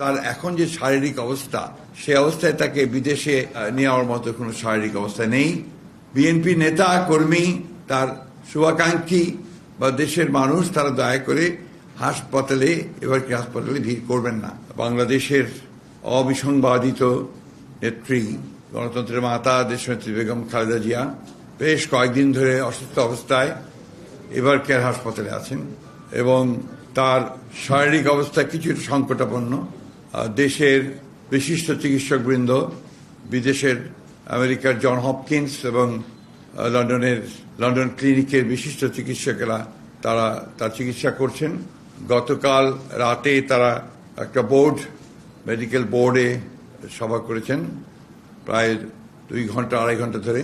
তার এখন যে শারীরিক অবস্থা, সে অবস্থায় তাকে বিদেশে নেওয়ার মতো কোনো শারীরিক অবস্থা নেই। বিএনপি নেতা, কর্মী, তার শুভাকাঙ্ক্ষী বা দেশের মানুষ, তারা দয়া করে হাসপাতালে, এবার কি হাসপাতালে ভিড় করবেন না। বাংলাদেশের অবিসংবাদিত নেত্রী, গণতন্ত্রের মাতা, দেশনেত্রী বেগম খালেদা জিয়া, বেশ কয়েকদিন ধরে অসুস্থ অবস্থায়, এবার কেয়ার হাসপাতালে আছেন? এবং তার শারীরিক অবস্থা কিছুটা সংকটাপন্ন। দেশের বিশিষ্ট চিকিৎসকবৃন্দ, বিদেশের আমেরিকার জন হপকিন্স এবং লন্ডনের, লন্ডন ক্লিনিকের বিশিষ্ট চিকিৎসকেরা তারা, তার চিকিৎসা করছেন। গতকাল রাতে তারা একটা বোর্ড, মেডিকেল বোর্ডে সভা করেছেন, প্রায় দুই ঘণ্টা, আড়াই ঘণ্টা ধরে।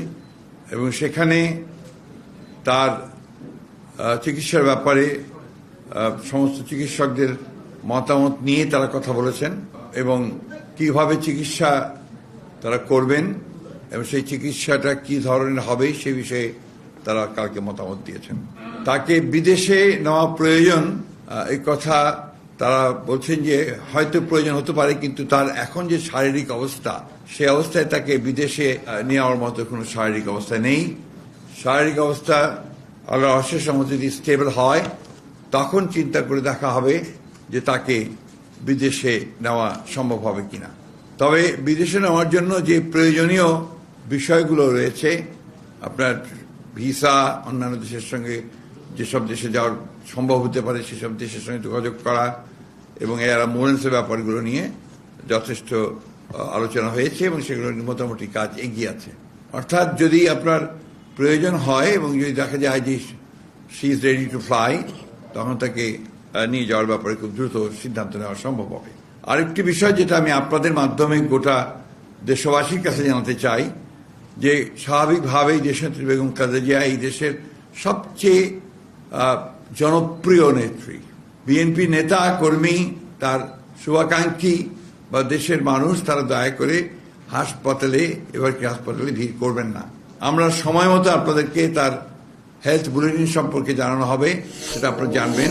এবং সেখানে তার চিকিৎসার ব্যাপারে সমস্ত চিকিৎসকদের মতামত নিয়ে তারা কথা বলেছেন এবং কীভাবে চিকিৎসা তারা করবেন এবং সেই চিকিৎসাটা কি ধরনের হবে সে বিষয়ে তারা কালকে মতামত দিয়েছেন। তাকে বিদেশে নেওয়া প্রয়োজন এই কথা তারা বলছেন যে হয়তো প্রয়োজন হতে পারে, কিন্তু তার এখন যে শারীরিক অবস্থা, সে অবস্থায় তাকে বিদেশে নেওয়ার মতো কোনো শারীরিক অবস্থা নেই। শারীরিক অবস্থা আল্লাহ অশেষ যদি স্টেবল হয়, তখন চিন্তা করে দেখা হবে যে তাকে বিদেশে নেওয়া সম্ভব হবে কিনা। তবে বিদেশে নেওয়ার জন্য যে প্রয়োজনীয় বিষয়গুলো রয়েছে, আপনার ভিসা, অন্যান্য দেশের সঙ্গে যেসব দেশে যাওয়ার সম্ভব হতে পারে, সেসব দেশের সঙ্গে যোগাযোগ করা এবং এর মোরেন্সের ব্যাপারগুলো নিয়ে যথেষ্ট আলোচনা হয়েছে এবং সেগুলো মোটামুটি কাজ এগিয়ে আছে। অর্থাৎ যদি আপনার প্রয়োজন হয় এবং যদি দেখা যায় যে she is ready to fly, তখন তাকে নিয়ে যাওয়ার ব্যাপারে খুব দ্রুত সিদ্ধান্ত নেওয়া সম্ভব হবে। আরেকটি বিষয় যেটা আমি আপনাদের মাধ্যমে গোটা দেশবাসীর কাছে জানাতে চাই, যে স্বাভাবিকভাবেই দেশনেত্রী বেগম জিয়া এই দেশের সবচেয়ে জনপ্রিয় নেত্রী। বিএনপি নেতা, কর্মী, তার শুভাকাঙ্ক্ষী বা দেশের মানুষ, তারা দয়া করে হাসপাতালে এবার কি হাসপাতালে ভিড় করবেন না। আমরা সময় মতো আপনাদেরকে তার হেলথ বুলেটিন সম্পর্কে জানানো হবে, সেটা আপনারা জানবেন।